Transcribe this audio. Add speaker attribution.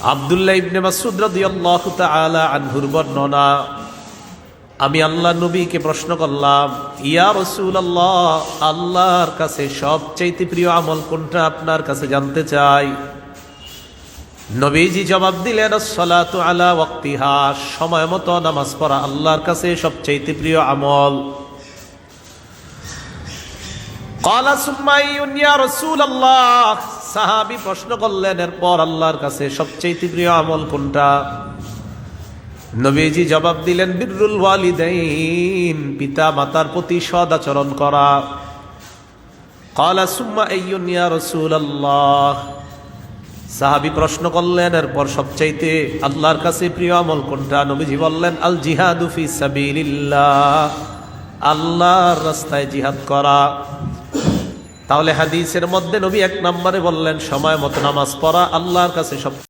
Speaker 1: আবদুল্লাহ ইবনে মাসুদ আনহুর বর্ণনা, আমি আল্লাহ নবীকে প্রশ্ন করলাম, ইয়া রাসূলুল্লাহ, আল্লাহর কাছে সবচাইতে প্রিয় আমল কোনটা আপনার কাছে জানতে চাই? নবীজি জবাব দিলেন, সালাতু আলা ওয়াক্তিহা, সময় মতো নামাজ পড়া আল্লাহর কাছে সবচাইতে প্রিয় আমল। কলা ইউনিয়া রসুল আল্লাহ সাহাবি প্রশ্ন করলেন, এরপর আল্লাহর কাছে সবচেয়ে প্রিয় আমল কোনটা? নবীজি জবাব দিলেন বিরুল ওয়ালিদাইন পিতা মাতার প্রতি সদ আচরণ করা। কলা সুম্মা ইয়া রসুল আল্লাহ সাহাবি প্রশ্ন করলেন, এরপর সবচাইতে আল্লাহর কাছে প্রিয় আমল কোনটা? নবীজি বললেন, আল জিহাদুফি সাবিল্লাহ আল্লাহর রাস্তায় জিহাদ করা। তাহলে হাদিসের মধ্যে নবী এক নম্বরে বললেন সময় মতো নামাজ পড়া আল্লাহর কাছে সব